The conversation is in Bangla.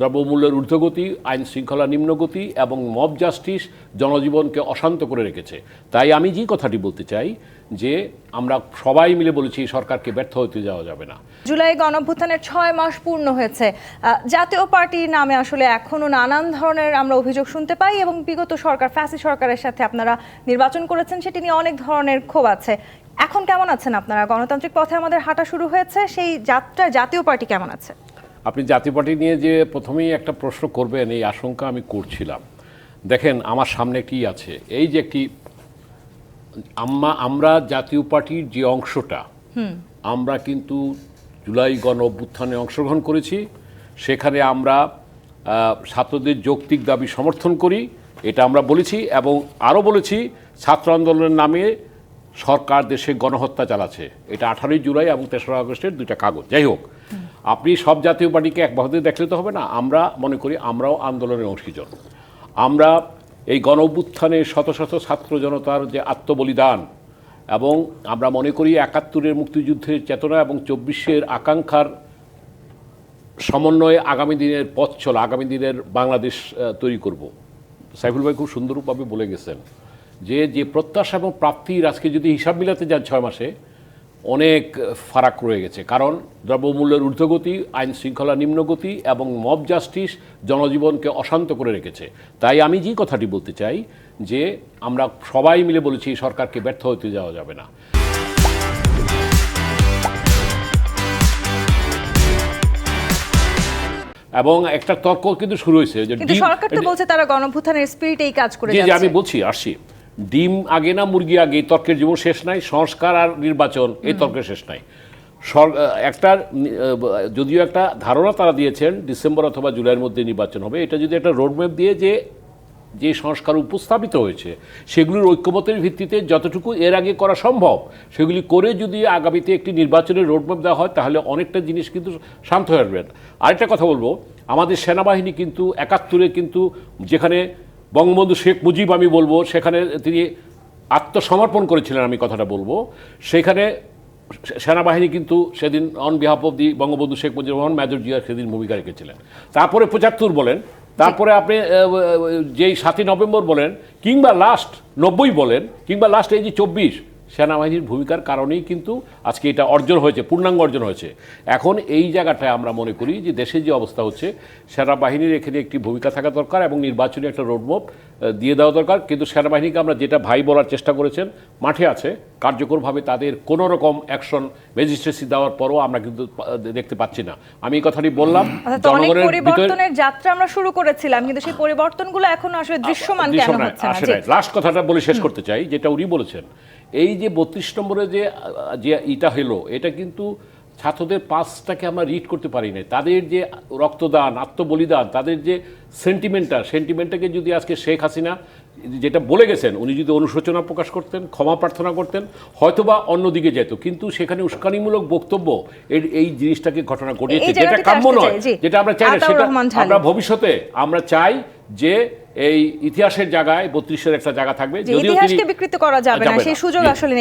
দ্রব্যমূল্যের ঊর্ধ্বগতি, আইন শৃঙ্খলা নিম্নগতি এবং মব জাস্টিস জনজীবনকে অশান্ত করে রেখেছে। তাই আমি যে কথাটি বলতে চাই যে আমরা সবাই মিলে বলেছি সরকারকে ব্যর্থ হতে যাওয়া যাবে না। জুলাই গণঅভ্যুত্থানের ছয় মাস পূর্ণ হয়েছে। জাতীয় পার্টির নামে আসলে এখনও নানান ধরনের আমরা অভিযোগ শুনতে পাই এবং বিগত সরকার, ফ্যাসি সরকারের সাথে আপনারা নির্বাচন করেছেন, সেটি নিয়ে অনেক ধরনের ক্ষোভ আছে। এখন কেমন আছেন আপনারা? গণতান্ত্রিক পথে আমাদের হাঁটা শুরু হয়েছে, সেই যাত্রায় জাতীয় পার্টি কেমন আছে? আপনি জাতীয় পার্টি নিয়ে যে প্রথমেই একটা প্রশ্ন করবেন এই আশঙ্কা আমি করছিলাম। দেখেন আমার সামনে কি আছে? এই যে একটি আম্মা আমরা জাতীয় পার্টির যে অংশটা আমরা কিন্তু জুলাই গণ অভ্যুত্থানে অংশগ্রহণ করেছি। সেখানে আমরা ছাত্রদের যৌক্তিক দাবি সমর্থন করি এটা আমরা বলেছি এবং আরও বলেছি ছাত্র আন্দোলনের নামে সরকার দেশে গণহত্যা চালাচ্ছে। এটা আঠারোই জুলাই এবং তেসরা আগস্টের দুইটা কাগজ। যাই হোক আপনি সব জাতীয় পার্টিকে এক একভাবে দেখলে তো হবে না। আমরা, মনে করি, আমরাও আন্দোলনের অংশীজন। আমরা এই গণ শত শত ছাত্র জনতার যে আত্মবলিদান এবং আমরা মনে করি একাত্তরের মুক্তিযুদ্ধের চেতনা এবং চব্বিশের আকাঙ্ক্ষার সমন্বয়ে আগামী দিনের পথ চলা, আগামী দিনের বাংলাদেশ তৈরি করব। সাইফুল ভাই খুব সুন্দরভাবে বলে গেছেন যে যে প্রত্যাশা এবং প্রাপ্তির আজকে যদি হিসাব মিলাতে যান ছয় মাসে অনেক ফারাক রয়ে গেছে। কারণ দ্রব্যমূল্যের ঊর্ধ্বগতি আইন শৃঙ্খলা নিম্নগতি এবং মব জাস্টিস জনজীবনকে অশান্ত করে রেখেছে। তাই আমি যে কথাটি বলতে চাই যে আমরা সবাই মিলে বলেছি সরকারকে ব্যর্থ হতে যাওয়া যাবে না। এবং একটা তর্ক কিন্তু শুরু হয়েছে যে কিন্তু সরকার তো বলছে তারা গণঅভ্যুত্থানের স্পিরিট এই কাজ করে জি জি যাচ্ছে। আমি বলছি আসছি। ডিম আগে না মুরগি আগে এই তর্কের জীবন শেষ নাই সংস্কার আর নির্বাচন এই তর্কের শেষ নাই। একটা যদিও একটা ধারণা তারা দিয়েছেন ডিসেম্বর অথবা জুলাইয়ের মধ্যে নির্বাচন হবে এটা যদি একটা রোডম্যাপ দিয়ে যে যে সংস্কার উপস্থাপিত হয়েছে সেগুলির ঐক্যমতের ভিত্তিতে যতটুকু এর আগে করা সম্ভব সেগুলি করে যদি আগামীতে একটি নির্বাচনের রোডম্যাপ দেওয়া হয় তাহলে অনেকটা জিনিস কিন্তু শান্ত হয়ে আসবে আরেকটা কথা বলব আমাদের সেনাবাহিনী কিন্তু একাত্তরে কিন্তু যেখানে বঙ্গবন্ধু শেখ মুজিব আমি বলব, সেখানে তিনি আত্মসমর্পণ করেছিলেন আমি কথাটা বলব। সেখানে সেনাবাহিনী কিন্তু সেদিন on behalf of the Bangabandhu Sheikh Mujibur Rahman major Zia সেদিন ভূমিকা রেখেছিলেন। তারপরে পঁচাত্তর বলেন, তারপরে আপনি যেই সাতই নভেম্বর বলেন, কিংবা লাস্ট নব্বই বলেন, কিংবা লাস্ট এই যে চব্বিশ সেনাবাহিনীর ভূমিকার কারণেই কিন্তু আজকে এটা অর্জন হয়েছে পূর্ণাঙ্গ অর্জন হয়েছে। এখন এই জায়গাটায় আমরা মনে করি যে দেশের যে অবস্থা হচ্ছে সেনাবাহিনীর এখানে একটি ভূমিকা থাকা দরকার এবং নির্বাচনী একটা রোডম্যাপ দিয়ে দেওয়া দরকার। কিন্তু সেনাবাহিনীকে আমরা যেটা ভাই বলার চেষ্টা করেছেন মাঠে আছে। কার্যকরভাবে তাদের কোনো রকম অ্যাকশন ম্যাজিস্ট্রেসি দেওয়ার পরও আমরা কিন্তু দেখতে পাচ্ছি না। আমি এই কথাটি বললাম জনগণের পরিবর্তনের যাত্রা আমরা শুরু করেছিলাম কিন্তু সেই পরিবর্তনগুলো এখন আসলে দৃশ্যমান কেন হচ্ছে না? লাস্ট কথাটা বলে শেষ করতে চাই যেটা উনি বলেছেন এই যে বত্রিশ নম্বরে যে যে ইটা হলো এটা কিন্তু ছাত্রদের পাঁচটাকে আমরা রিড করতে পারি না তাদের যে রক্তদান আত্মবলিদান তাদের যে সেন্টিমেন্টটা সেন্টিমেন্টটাকে যদি আজকে শেখ হাসিনা যেটা বলে গেছেন উনি যদি অনুশোচনা প্রকাশ করতেন ক্ষমা প্রার্থনা করতেন হয়তোবা অন্যদিকে যেত। কিন্তু সেখানে উস্কানিমূলক বক্তব্য এই এই জিনিসটাকে ঘটনা ঘটিয়েছে যেটা কাম্য নয় যেটা আমরা চাই না সেটা আমরা ভবিষ্যতে আমরা চাই যে এই ইতিহাসের জায়গায় বত্রিশের একটা জায়গা থাকবে ইতিহাসকে বিকৃত করা যাবে না সেই সুযোগ আসলে